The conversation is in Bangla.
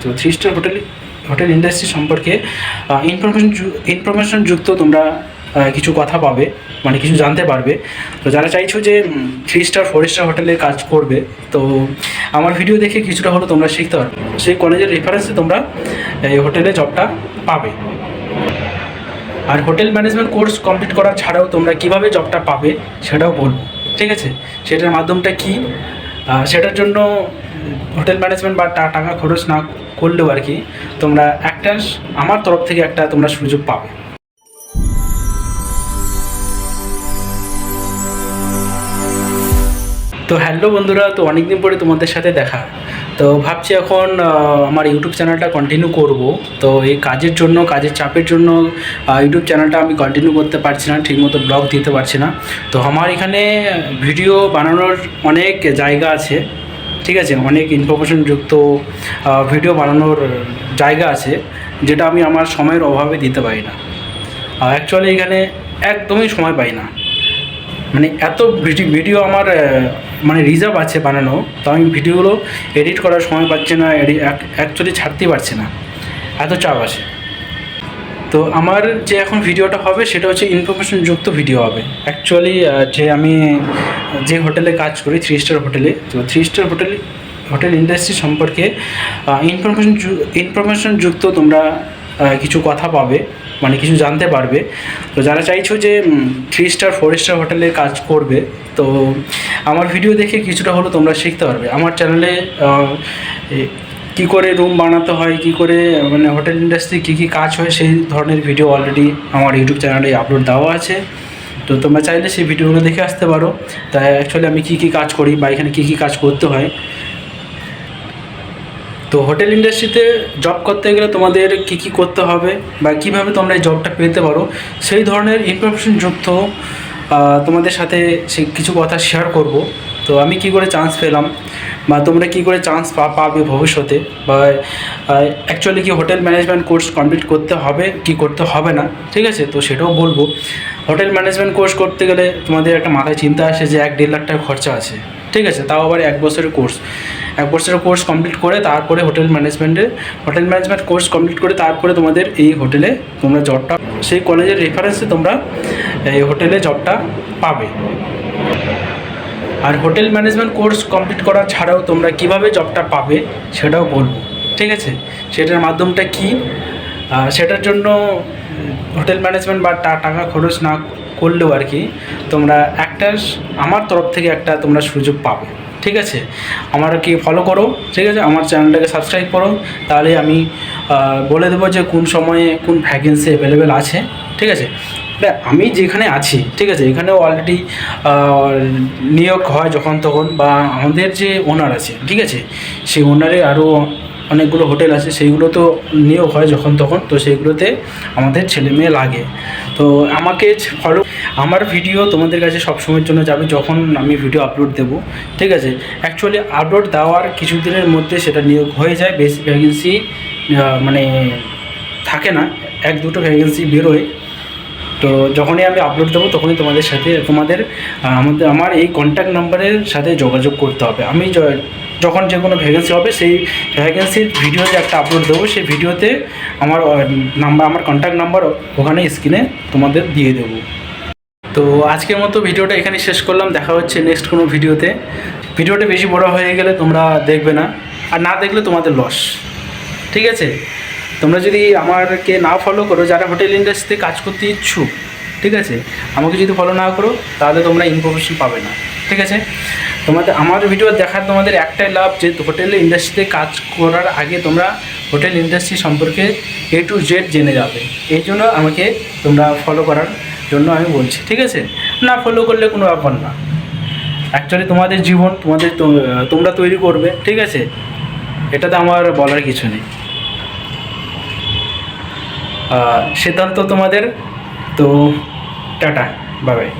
তো three star hotel hotel industry সম্পর্কে ইনফরমেশন ইনফরমেশন যুক্ত তোমরা কিছু কথা পাবে মানে কিছু জানতে পারবে। তো যারা চাইছো যে থ্রি স্টার ফোর স্টার হোটেলে কাজ করবে, তো আমার ভিডিও দেখে কিছুটা হলেও তোমরা শিখতে পারবে। সেই কলেজের রেফারেন্সে তোমরা, এই হোটেলে জবটা পাবে। আর হোটেল ম্যানেজমেন্ট কোর্স কমপ্লিট করা ছাড়াও তোমরা কীভাবে জবটা পাবে, সেটাও বলব। ঠিক আছে? সেটার মাধ্যমটা কি? সেটার জন্য হোটেল ম্যানেজমেন্ট বা টাকা খরচ না করলেও আর কি তোমরা একটা আমার তরফ থেকে একটা তোমরা সুযোগ পাবে। তো হ্যালো বন্ধুরা, তো অনেকদিন পরে তোমাদের সাথে দেখা। তো ভাবছি এখন আমার ইউটিউব চ্যানেলটা কন্টিনিউ করব। তো এই কাজের জন্য, কাজের চাপের জন্য ইউটিউব চ্যানেলটা আমি কন্টিনিউ করতে পারছি না, ঠিকমতো ব্লগ দিতে পারছি না। তো আমার এখানে ভিডিও বানানোর অনেক জায়গা আছে। ঠিক আছে, অনেক ইনফরমেশনযুক্ত ভিডিও বানানোর জায়গা আছে, যেটা আমি আমার সময়ের অভাবে দিতে পারি না। অ্যাকচুয়ালি এখানে একদমই সময় পাই না। মানে এত ভিডি- ভিডিও আমার মানে রিজার্ভ আছে বানানো, তো আমি ভিডিওগুলো এডিট করার সময় পাচ্ছি না অ্যাকচুয়ালি ছাড়তেই পারছি না। এত চাপ আছে। তো আমার যে এখন ভিডিওটা হবে, সেটা হচ্ছে ইনফরমেশন যুক্ত ভিডিও হবে অ্যাকচুয়ালি যে আমি, যে হোটেলে কাজ করি থ্রি স্টার হোটেলে, তো three star hotel hotel industry সম্পর্কে ইনফরমেশন ইনফরমেশন যুক্ত তোমরা কিছু কথা পাবে মানে কিছু জানতে পারবে। তো যারা চাইছো যে থ্রি স্টার ফোর স্টার হোটেলে কাজ করবে, তো আমার ভিডিও দেখে কিছুটা হলেও তোমরা শিখতে পারবে। আমার চ্যানেলে কি করে রুম বানাতে হয়, কি করে মানে হোটেল ইন্ডাস্ট্রি কী কী কাজ হয়, সেই ধরনের ভিডিও অলরেডি আমার ইউটিউব চ্যানেলে আপলোড দেওয়া আছে। তো তোমরা চাইলে সেই ভিডিওগুলো দেখে আসতে পারো। তাই অ্যাকচুয়ালি আমি কী কী কাজ করি বা এখানে কী কী কাজ করতে হয়। তো হোটেল ইন্ডাস্ট্রিতে জব করতে গেলে তোমাদের কী কী করতে হবে বা কীভাবে তোমরা এই জবটা পেতে পারো, সেই ধরনের ইনফরমেশন যুক্ত তোমাদের সাথে সে কিছু কথা শেয়ার করব। তো আমি কি করে চান্স পেলাম? বা তোমরা কি করে চান্স পা, পাবে ভবিষ্যতে? বা অ্যাকচুয়ালি কি হোটেল ম্যানেজমেন্ট কোর্স কমপ্লিট করতে হবে কি করতে হবে না? ঠিক আছে? তো সেটাও বলব। হোটেল ম্যানেজমেন্ট কোর্স করতে গেলে তোমাদের একটা মাথায় চিন্তা আসে যে এক দেড় লাখ টাকা খরচা আছে। ঠিক আছে? তাও আবার এক বছরের কোর্স এক বছরের কোর্স কমপ্লিট করে তারপরে হোটেল ম্যানেজমেন্টে হোটেল ম্যানেজমেন্ট কোর্স কমপ্লিট করে তারপরে তোমাদের এই হোটেলে তোমরা জবটা সেই কলেজের রেফারেন্সে তোমরা এই হোটেলে জবটা পাবে। আর হোটেল ম্যানেজমেন্ট কোর্স কমপ্লিট করা ছাড়াও তোমরা কীভাবে জবটা পাবে সেটাও বলব। ঠিক আছে? সেটার মাধ্যমটা কি? সেটার জন্য হোটেল ম্যানেজমেন্ট বা টাকা খরচ না করলেও আর কি তোমরা একটা আমার তরফ থেকে একটা তোমরা সুযোগ পাবে। ঠিক আছে? আমার কি ফলো করো? ঠিক আছে? আমার চ্যানেলটাকে সাবস্ক্রাইব করো। তাহলে আমি বলে দেবো যে কোন সময়ে কোন ভ্যাকেন্সি অ্যাভেলেবেল আছে। ঠিক আছে? আমি যেখানে আছি, ঠিক আছে, এখানেও অলরেডি নিয়োগ হয় যখন তখন বা আমাদের যে ওনার আছে, ঠিক আছে? সেই ওনারে আরও অনেকগুলো হোটেল আছে, সেইগুলো তো নিয়োগ হয় যখন তখন, তো সেইগুলোতে আমাদের ছেলে মেয়ে লাগে। তো আমাকে ফলো আমার ভিডিও তোমাদের কাছে সবসময়ের জন্য যাবে যখন আমি ভিডিও আপলোড দেবো, ঠিক আছে? অ্যাকচুয়ালি আপলোড দেওয়ার কিছুদিনের মধ্যে সেটা নিয়োগ হয়ে যায়, বেশি ভ্যাকেন্সি মানে থাকে না, এক দুটো ভ্যাকেন্সি বেরোয়। তো যখনই আমি আপলোড দেবো, তখনই তোমাদের সাথে তোমাদের আমাদের, আমার এই কন্ট্যাক্ট নাম্বারের সাথে যোগাযোগ করতে হবে। আমি যখন যে কোনো ভ্যাকেন্সি হবে, সেই ভ্যাকেন্সির ভিডিও যে একটা আপলোড দেবো। সেই ভিডিওতে আমার নাম্বার আমার কন্ট্যাক্ট নাম্বার ওখানে স্ক্রিনে তোমাদের দিয়ে দেবো। তো আজকের মতো ভিডিওটা এখানে শেষ করলাম। দেখা হচ্ছে নেক্সট কোনো ভিডিওতে ভিডিওটা বেশি বড় হয়ে গেলে তোমরা দেখবে না। আর না দেখলে তোমাদের লস ঠিক আছে? তোমরা যদি আমাকে না ফলো করো, যারা হোটেল ইন্ডাস্ট্রিতে কাজ করতে ইচ্ছুক, ঠিক আছে? আমাকে যদি ফলো না করো, তাহলে তোমরা ইনফরমেশন পাবে না, ঠিক আছে? তোমাদের, আমার ভিডিও দেখার তোমাদের একটাই লাভ যে হোটেল ইন্ডাস্ট্রিতে কাজ করার আগে তোমরা হোটেল ইন্ডাস্ট্রি সম্পর্কে এ টু জেড জেনে যাবে। এই জন্য আমাকে তোমরা ফলো করার জন্য আমি বলছি, ঠিক আছে? না ফলো করলে কোনো ব্যাপার না। অ্যাকচুয়ালি তোমাদের জীবন তোমাদের তোমরা তৈরি করবে, ঠিক আছে? এটাতে আমার বলার কিছু নেই। সিদ্ধান্ত তোমাদের। তো টাটা বাই বাই।